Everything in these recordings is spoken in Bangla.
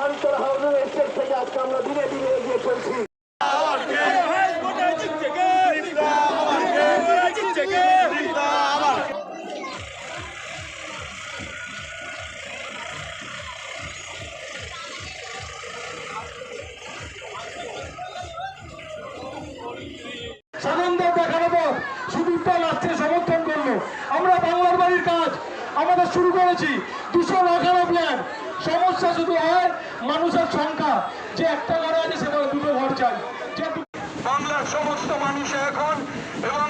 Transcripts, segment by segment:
ভারতের হাউজিং এস্টেট থেকে আজকে আমরা ধীরে ধীরে এগিয়ে চলছি। সানন্দ দেখানো সুদীপ দল আজকে সমর্থন করল। আমরা বাংলার বাড়ির কাজ আমাদের শুরু করেছি। দুশো লাখ মানুষের সংখ্যা, যে একটা ঘরে আছে সে দুটো ঘর চাই। বাংলার সমস্ত মানুষ এখন এবং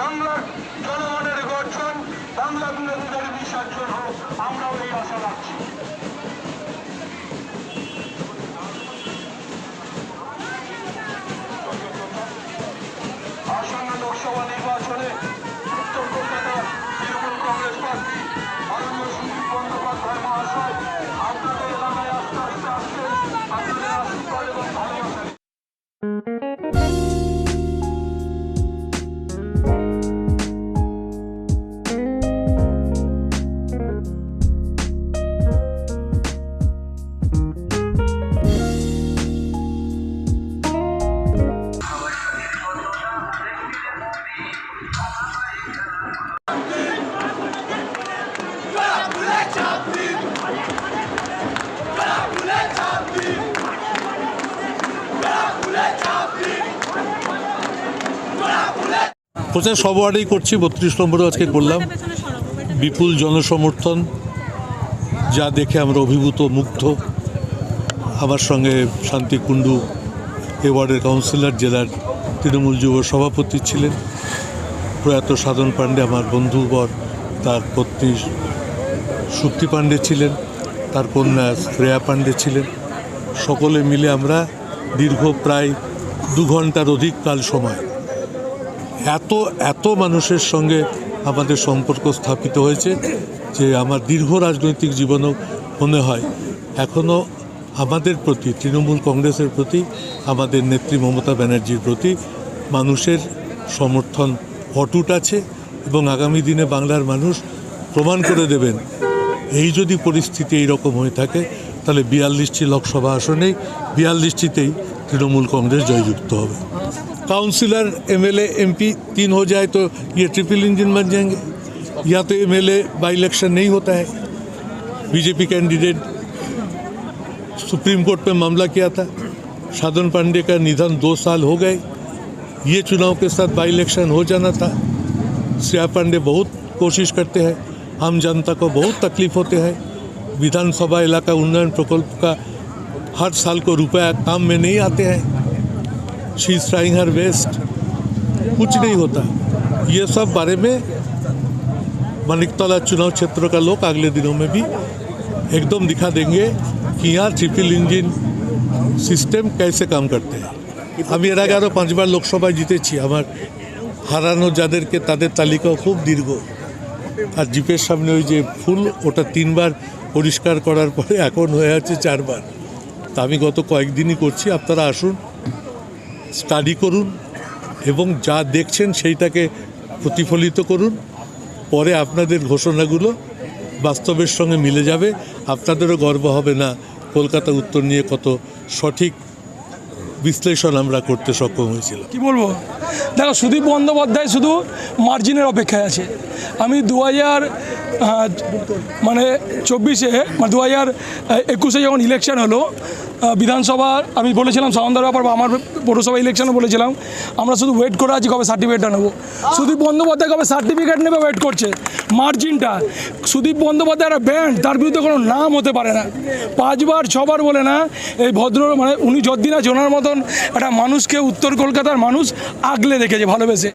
বাংলার জনগণের গর্জন, বাংলা বিরোধীদের বিসর্জন হোক, আমরাও এই আশা রাখছি। প্রচার সব ওয়ার্ডেই করছি, বত্রিশ নম্বরও আজকে করলাম। বিপুল জনসমর্থন, যা দেখে আমরা অভিভূত, মুগ্ধ। আমার সঙ্গে শান্তি কুণ্ডু, এ ওয়ার্ডের কাউন্সিলর, জেলার তৃণমূল যুব সভাপতি ছিলেন। প্রয়াত সাধন পাণ্ডে, আমার বন্ধুবর তার পত্নী সুপ্তি পাণ্ডে ছিলেন, তার কন্যা শ্রেয়া পাণ্ডে ছিলেন। সকলে মিলে আমরা দীর্ঘ প্রায় দু ঘণ্টার অধিক কাল সময় এত এত মানুষের সঙ্গে আমাদের সম্পর্ক স্থাপিত হয়েছে যে আমার দীর্ঘ রাজনৈতিক জীবনও মনে হয় এখনও আমাদের প্রতি, তৃণমূল কংগ্রেসের প্রতি, আমাদের নেত্রী মমতা ব্যানার্জির প্রতি মানুষের সমর্থন অটুট আছে এবং আগামী দিনে বাংলার মানুষ প্রমাণ করে দেবেন, এই যদি পরিস্থিতি এইরকম হয়ে থাকে, তাহলে বিয়াল্লিশটি লোকসভা আসনেই, বিয়াল্লিশটিতেই तृणमूल कांग्रेस जययुक्त हो काउंसिलर, एम एमपी तीन हो जाए तो ये ट्रिपल इंजन बन जाएँगे। या तो एम बाई इलेक्शन नहीं होता है। बीजेपी कैंडिडेट सुप्रीम कोर्ट में मामला किया था। साधन पांडे का निधन दो साल हो गए। ये चुनाव के साथ बाई इलेक्शन हो जाना था। श्रेया पांडे बहुत कोशिश करते हैं। आम जनता को बहुत तकलीफ़ होते हैं। विधानसभा इलाका उन्नयन प्रकल्प का हर साल को रुपया काम में नहीं आते हैं she is trying her best कुछ नहीं होता ये सब बारे में मानिकतला चुनाव क्षेत्र का लोग अगले दिनों में भी एकदम दिखा देंगे कि यहाँ ट्रिपल इंजन সিস্টেম कैसे কাম করতে হয় আমি এর আগে আরও পাঁচবার লোকসভায় জিতেছি আমার হারানো যাদেরকে তাদের তালিকাও খুব দীর্ঘ আর জিপের সামনে ওই যে ফুল ওটা তিনবার পরিষ্কার করার পরে এখন হয়ে আছে চারবার তা আমি গত কয়েকদিনই করছি, আপনারা আসুন স্টাডি করুন এবং যা দেখছেন সেইটাকে প্রতিফলিত করুন। পরে আপনাদের ঘোষণাগুলো বাস্তবের সঙ্গে মিলে যাবে। আপনাদেরও গর্ব হবে না কলকাতা উত্তর নিয়ে কত সঠিক বিশ্লেষণ আমরা করতে সক্ষম হয়েছিলাম। কি বলব? দেখো, সুদীপ বন্দ্যোপাধ্যায় শুধু মার্জিনের অপেক্ষায় আছে। আমি দু হাজার মানে চব্বিশে মানে দু হাজার একুশে যখন ইলেকশন হলো বিধানসভা আমি বলেছিলাম সামন্দার ব্যাপার বা আমার পৌরসভা ইলেকশনে বলেছিলাম, আমরা শুধু ওয়েট করে আছি কবে সার্টিফিকেটটা নেব। সুদীপ বন্দ্যোপাধ্যায় কবে সার্টিফিকেট নেবে ওয়েট করছে? মার্জিনটা সুদীপ বন্দ্যোপাধ্যায় একটা ব্যান্ড তার বিরুদ্ধে কোনো নাম হতে পারে না। পাঁচবার, ছবার বলে না, এই ভদ্র মানে উনি যদ্দিন আছে, ওনার মতন একটা মানুষকে উত্তর কলকাতার মানুষ আগলে রেখেছে, ভালোবেসে।